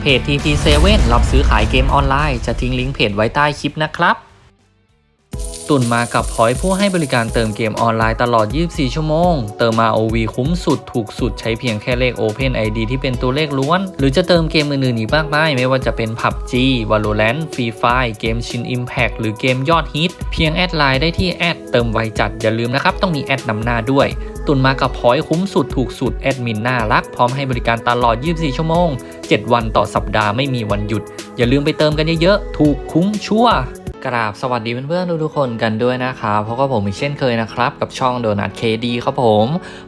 เพจ TP7 รับซื้อขายเกมออนไลน์ จะทิ้งลิงก์เพจไว้ใต้คลิปนะครับ ตุนมากับพอยผู้ให้บริการเติมเกมออนไลน์ตลอด 24 ชั่วโมง เติมมา OV คุ้มสุดถูกสุดใช้เพียงแค่เลข Open ID ที่เป็นตัวเลขล้วน หรือจะเติมเกมอื่นๆอีกมากมายไม่ว่าจะเป็น PUBG Valorant Free Fire เกมชิน Impact หรือเกมยอดฮิต เพียงแอดไลน์ได้ที่แอดเติมไวจัดอย่าลืมนะครับ ต้องมีแอดนำหน้าด้วย ตุนมากับพอยคุ้มสุดถูกสุดแอดมินน่ารักพร้อมให้บริการตลอด 24 ชั่วโมง 7 วันต่อสัปดาห์ไม่มีวันหยุด อย่าลืมไปเติมกันเยอะๆถูกคุ้มชัวร์ กราบสวัสดีเพื่อนๆทุกๆคนกันด้วยนะครับเพราะก็ผมอีกเช่นเคยนะครับ กับช่องโดนัทเคดีครับผม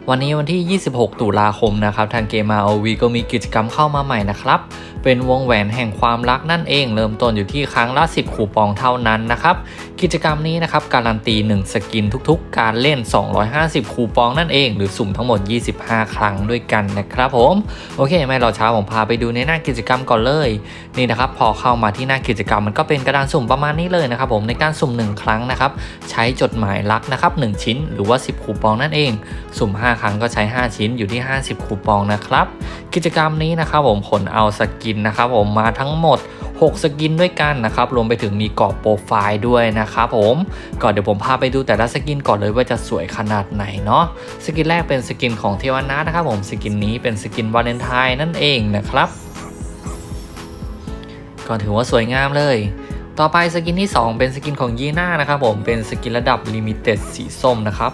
วันนี้วันที่ 26 ตุลาคมนะครับ ทางเกมมาวีก็มีกิจกรรมเข้ามาใหม่นะครับเป็นวงแหวนแห่งความรักนั่นเอง เริ่มต้นอยู่ที่ครั้งละ 10 คูปองเท่านั้นนะครับ กิจกรรมนี้นะครับการันตี 1 สกินทุกๆ การเล่น 250 คูปองนั่นเอง หรือสุ่มทั้งหมด 25 ครั้งด้วยกันนะครับผม โอเค ไม่รอช้าผมพาไปดูในหน้ากิจกรรมก่อนเลย นี่นะครับพอเข้ามาที่หน้ากิจกรรมมันก็เป็นกระดานสุ่มประมาณนี้เลยนะครับผมในการสุ่ม 1 ครั้งนะครับใช้จดหมายรักนะครับ1ชิ้นหรือว่า 10 คูปองนั่นเอง สุ่ม 5 ครั้งก็ใช้ 5 ชิ้นอยู่ที่ 50 คูปองนะครับกิจกรรมนี้นะครับผมผลเอาสกินนะครับผมมาทั้งหมด 6 สกินด้วยกันนะครับรวมไปถึงมีกรอบโปรไฟล์ด้วยนะครับผมก่อนเดี๋ยวผมพาไปดูแต่ละสกินก่อนเลยว่าจะสวยขนาดไหนเนาะสกินแรกเป็นสกินของเทวนานะครับผมสกินนี้เป็นสกินวาเลนไทน์นั่นเองนะครับก็ถือว่าสวยงามเลย ต่อไปสกินที่ 2 เป็นสกินของยีน่านะครับผมเป็นสกินระดับลิมิเต็ดสีส้มนะครับ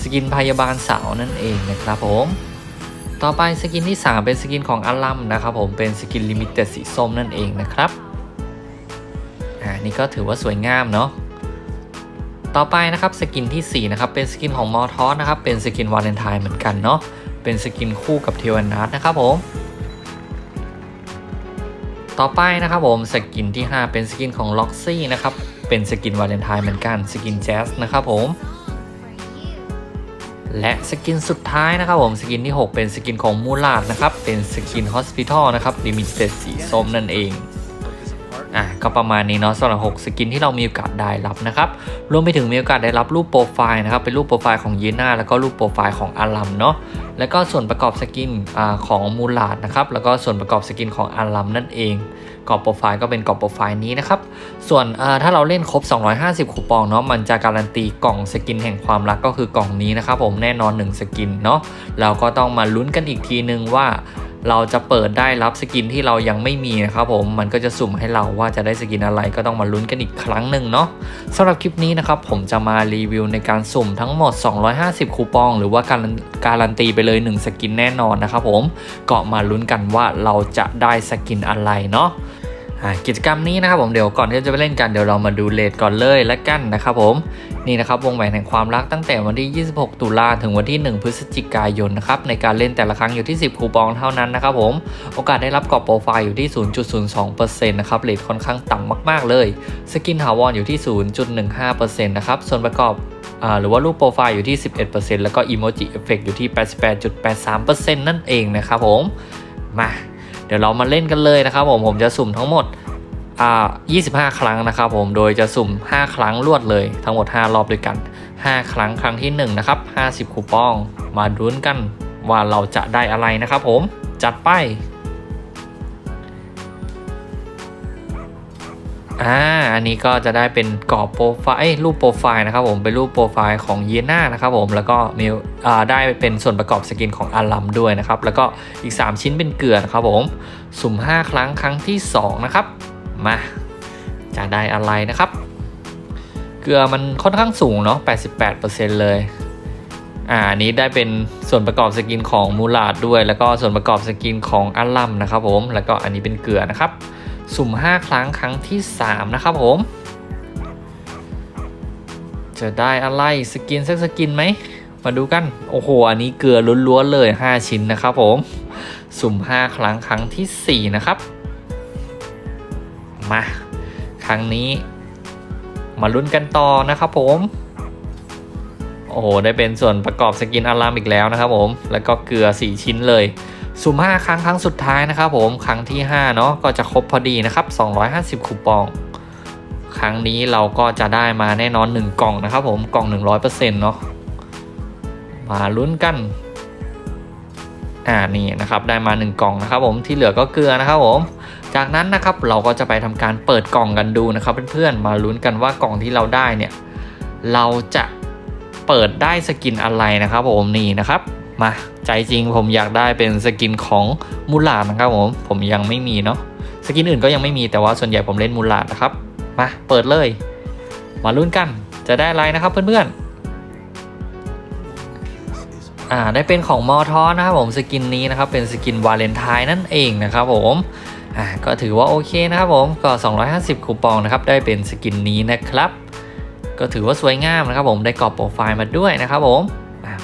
สกินพยาบาลสาวนั่นเองนะครับผม ต่อไปสกินที่ 3 เป็นสกินของอารัมนะครับผมเป็นสกินลิมิเต็ดสีส้มนั่นเองนะครับอ่านี่ก็ถือว่าสวยงามเนาะต่อไปนะครับสกินที่4นะครับเป็นสกินของมอทอสนะครับเป็นสกินวาเลนไทน์เหมือนกันเนาะเป็นสกินคู่กับเทวนัทนะครับผมต่อไปนะครับผมสกินที่ 5 เป็นสกินของล็อกซี่นะครับเป็นสกินวาเลนไทน์เหมือนกันสกินแจ๊สนะครับผม และสกินสุดท้ายนะครับผมสกินที่ 6 เป็นสกินของมูลาดนะครับ เป็นสกินฮอสพิทอลนะครับลิมิเต็ดสีส้มนั่นเอง อะก็ประมาณนี้เนาะสำหรับ 6 สกินที่เรามีโอกาสได้รับนะครับรวมไปถึงมีโอกาสได้รับรูปโปรไฟล์นะครับเป็นรูปโปรไฟล์ของเยน่าแล้วก็รูปโปรไฟล์ของอารัมเนาะแล้วก็ส่วนประกอบสกินอของมูลาดนะครับแล้วก็ส่วนประกอบสกินของอารัมนั่นเองกรอบโปรไฟล์ก็เป็นกรอบโปรไฟล์นี้นะครับส่วนถ้าเราเล่นครบ 250 คูปองเนาะมันจะการันตีกล่องสกินแห่งความรักก็คือกล่องนี้นะครับผมแน่นอน 1 สกินเนาะเราก็ต้องมาลุ้นกันอีกทีนึงว่า เราจะเปิดได้รับสกินที่เรายังไม่มีนะครับผมมันก็จะสุ่มให้เราว่าจะได้สกินอะไรก็ต้องมาลุ้นกันอีกครั้งหนึ่งเนาะสำหรับคลิปนี้นะครับผมจะมารีวิวในการสุ่มทั้งหมด 250 คูปอง หรือว่าการการันตีไปเลย 1 สกินแน่นอนนะครับผมก็มาลุ้นกันว่าเราจะได้สกินอะไรเนาะกิจกรรมนี้นะครับผมเดี๋ยวก่อนที่จะไปเล่นกันเดี๋ยวเรามาดูเลทก่อนเลยและกันนะครับผม นี่นะครับวงแหวนแห่งความรักตั้งแต่วันที่ 26 ตุลาถึงวันที่ 1 พฤศจิกายนนะครับในการเล่นแต่ละครั้งอยู่ที่ 10 คูปองเท่านั้นนะครับผมโอกาสได้รับกรอบโปรไฟล์อยู่ที่ 0.02%นะครับเลทค่อนข้างต่ำมาก ๆ เลย สกินถาวรอยู่ที่ 0.15%นะครับส่วนประกอบหรือว่ารูปโปรไฟล์อยู่ที่ 11%แล้วก็อีโมจิเอฟเฟกอยู่ที่ 88.83%นั่นเองนะครับผมมาเดี๋ยวเรามาเล่นกันเลยนะครับผมผมจะสุ่มทั้งหมด 25 ครั้งนะครับผม โดยจะสุ่ม 5 ครั้งรวดเลย ทั้งหมด 5 รอบด้วยกัน 5 ครั้งครั้งที่ 1 นะครับ 50 คูปอง มาดุนกันว่าเราจะได้อะไรนะครับผม จัดไป อ่า อันนี้ก็จะได้เป็นกรอบโปรไฟล์รูปโปรไฟล์นะครับผม เป็นรูปโปรไฟล์ของเยน่านะครับผม แล้วก็มีอ่าได้เป็นส่วนประกอบสกินของอารัมด้วยนะครับ แล้วก็อีก 3 ชิ้นเป็นเกลือนะครับผม สุ่ม 5 ครั้งครั้งที่ 2 นะครับ มาจะได้อะไรนะครับ เกลือมันค่อนข้างสูงเนาะ 88%เลย อ่าอันนี้ได้เป็นส่วนประกอบสกินของมูลาดด้วย แล้วก็ส่วนประกอบสกินของอารัมนะครับผม แล้วก็อันนี้เป็นเกลือนะครับ สุ่ม 5 ครั้งครั้งที่ 3 นะครับผม จะได้อะไรสกินสักสกินไหม มาดูกัน โอ้โห อันนี้เกลือล้วนๆเลย 5 ชิ้นนะครับผม สุ่ม 5 ครั้งครั้งที่ 4 นะครับ มา ครั้งนี้ มาลุ้นกันต่อนะครับผม โอ้โห ได้เป็นส่วนประกอบสกินอารามอีกแล้วนะครับผม แล้วก็เกลือ 4 ชิ้นเลยสุ่ม5ครั้งครั้งสุดท้ายนะครับผม ครั้งที่ 5 เนาะก็จะครบพอดีนะครับ 250 คูปอง ครั้งนี้เราก็จะได้มาแน่นอน 1 กล่องนะครับผม กล่อง 100%เนาะ มาลุ้นกัน อ่า นี่นะครับ ได้มา 1 กล่องนะครับผม ที่เหลือก็เกลือนะครับผม จากนั้นนะครับเราก็จะไปทำการเปิดกล่องกันดูนะครับเพื่อนๆมาลุ้นกันว่ากล่องที่เราได้เนี่ยเราจะเปิดได้สกินอะไรนะครับผมนี่นะครับมาใจจริงผมอยากได้เป็นสกินของมูลาดนะครับผมผมยังไม่มีเนาะสกินอื่นก็ยังไม่มีแต่ว่าส่วนใหญ่ผมเล่นมูลาดนะครับมาเปิดเลย มาลุ้นกันจะได้อะไรนะครับเพื่อนๆ อ่าได้เป็นของมอทอนะครับผมสกินนี้นะครับเป็นสกินวาเลนไทน์นั่นเองนะครับผมอ่าก็ถือว่าโอเคนะครับผมก็ 250 คูปองนะครับได้เป็นสกินนี้นะครับ ก็ถือว่าสวยงามนะครับผมได้กรอบโปรไฟล์มาด้วยนะครับผม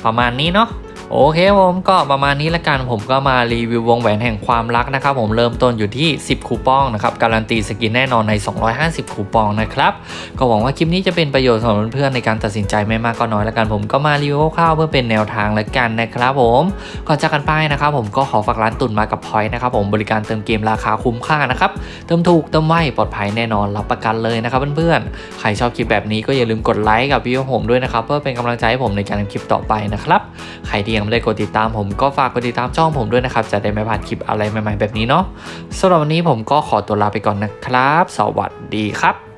ประมาณนี้เนาะ โอเคผมก็ประมาณนี้ละกันผมก็มารีวิววงแหวนแห่งความรักนะครับผมเริ่มต้นอยู่ที่ 10 คูปองนะครับการันตีสกินแน่นอนใน 250 คูปองนะครับก็หวังว่าคลิปนี้จะเป็นประโยชน์สำหรับเพื่อนๆในการตัดสินใจไม่มากก็น้อยละกัน ผมก็มารีวิวคร่าวๆเพื่อเป็นแนวทางละกันนะครับผมก่อนจากกันไปนะครับผมก็ขอฝากร้านตุนมากับพอยต์นะครับผมบริการเติมเกมราคาคุ้มค่านะครับเติมถูกเติมไวปลอดภัยแน่นอนรับประกันเลยนะครับเพื่อนๆใครชอบคลิปแบบนี้ก็อย่าลืมกดไลค์กับวิดีโอผมด้วยนะครับเพื่อเป็นกำลังใจให้ผมในการทำคลิปต่อไปนะครับใครที่ยังไม่ได้กดติดตามผมก็ฝากกดติดตามช่องผมด้วยนะครับ จะได้ไม่พลาดคลิปอะไรใหม่ๆแบบนี้เนาะสำหรับวันนี้ผมก็ขอตัวลาไปก่อนนะครับ สวัสดีครับ